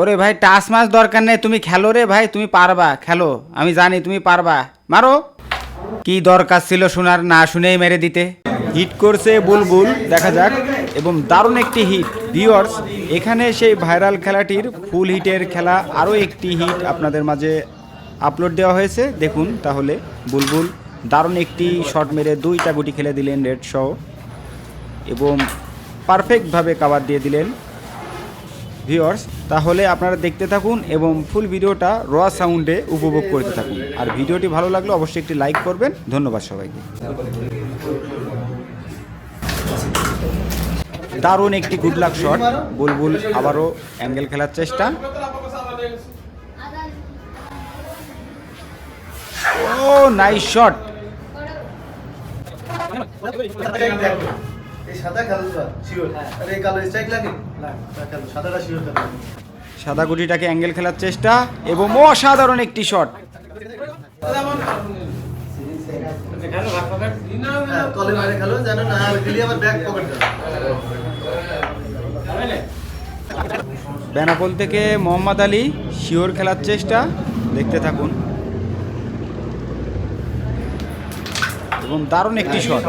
ওরে ভাই টাস মাছ দরকার নেই তুমি খেলো রে ভাই তুমি পারবা খেলো আমি জানি তুমি পারবা। মারো। কি দরকার ছিল শোনার না শুনেই মেরে দিতে। হিট করছে বুলবুল দেখা যাক। এবং দারুণ একটি হিট ভিওর্স এখানে সেই ভাইরাল খেলাটির ফুল হিটের খেলা আরও একটি হিট আপনাদের মাঝে আপলোড দেওয়া হয়েছে। দেখুন তাহলে বুলবুল দারুণ একটি শট মেরে দুইটা গুটি খেলে দিলেন রেড সহ এবং পারফেক্টভাবে কাভার দিয়ে দিলেন। ভিউয়ার্স তাহলে আপনারা দেখতে থাকুন এবং ফুল ভিডিওটা র সাউন্ডে উপভোগ করতে থাকুন। আর ভিডিওটি ভালো লাগলে অবশ্যই একটি লাইক করবেন। ধন্যবাদ সবাইকে। দারুণ একটি গুড লাক শট বুলবুল আবারও অ্যাঙ্গেল খেলার চেষ্টা। ও নাইস শট এই সাদা খেলো শিওর? আর এই কালো স্ট্রাইক লাগে? না সাদাটা শিওর খেলো। সাদা গুটিটাকে অ্যাঙ্গেল খেলার চেষ্টা এবং অসাধারণ একটি শট হ্যাঁ বেনাপোল থেকে মোহাম্মদ আলী শিওর খেলার চেষ্টা দেখতে থাকুন। এবং দারুণ একটি শট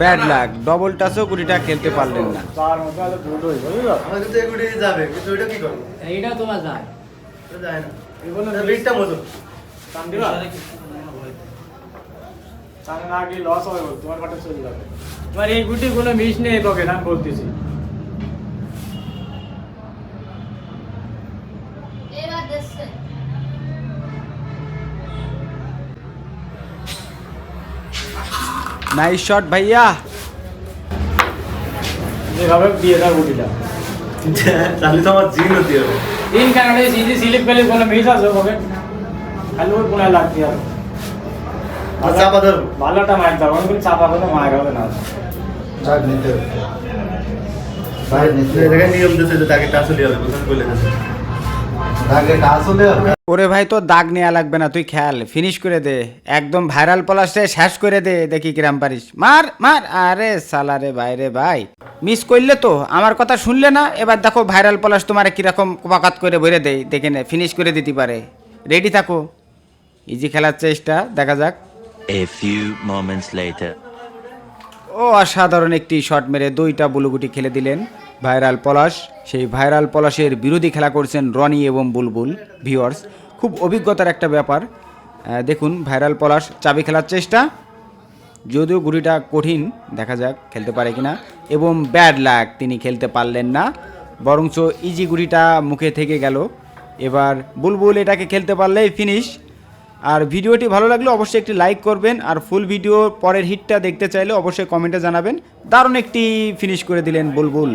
ব্যাড লাক ডবল টাচও কুড়িটা খেলতে পারলেন না। এইটা তোমার যায়। যায় না তোমার এই গুটি কোনো মিস নেই তোকে আমি বলতেছি। নাইস শট ভাইয়া। যেভাবে দিয়ে দাও। গুটিটা তাহলে তো আমার জিন হতে হবে। তিন কারণে সিজি স্লিপ পেলে কোনো মিস আছে ওকে খালি ওই কোনায় লাগতে হবে। আর চাপা ধরবো ভালোটা মার দাও অনেক চাপা করে মার হবে না। নিতে হবে। বাইরে নিতে এই হবে। জায়গায় নিয়ম দিতে তাকে টাচ হবে বলে ওরে ভাই তো দাগ নেওয়া লাগবে না তুই খেয়াল। ফিনিশ করে দে। একদম ভাইরাল পলাশে শেষ করে দে দেখি কিরাম পারিস। মার মার আরে সালারে বাইরে ভাই মিস করলে তো আমার কথা শুনলে না? এবার দেখো ভাইরাল পলাশ তোমার কীরকম কোপাকাত করে ভরে দেয় দেখে নে ফিনিশ করে দিতে পারে। রেডি থাকো। ইজি খেলার চেষ্টা দেখা যাক। A few moments later. ও অসাধারণ একটি শট মেরে দুইটা বুলুগুটি খেলে দিলেন। ভাইরাল পলাশ। সেই ভাইরাল পলাশের বিরোধী খেলা করছেন রনি এবং বুলবুল ভিওয়ার্স খুব অভিজ্ঞতার একটা ব্যাপার। দেখুন, ভাইরাল পলাশ চাবি খেলার চেষ্টা। যদিও গুটিটা কঠিন, দেখা যাক খেলতে পারে কিনা। এবং ব্যাড লাক, তিনি খেলতে পারলেন না। বরঞ্চ ইজি গুটিটা মুখে থেকে গেল। এবার বুলবুল এটাকে খেলতে পারলেই ফিনিশ আর ভিডিওটি ভালো লাগলে অবশ্যই একটি লাইক করবেন। আর ফুল ভিডিও পরের হিটটা দেখতে চাইলে অবশ্যই কমেন্টে জানাবেন। দারুণ একটি ফিনিশ করে দিলেন বুলবুল।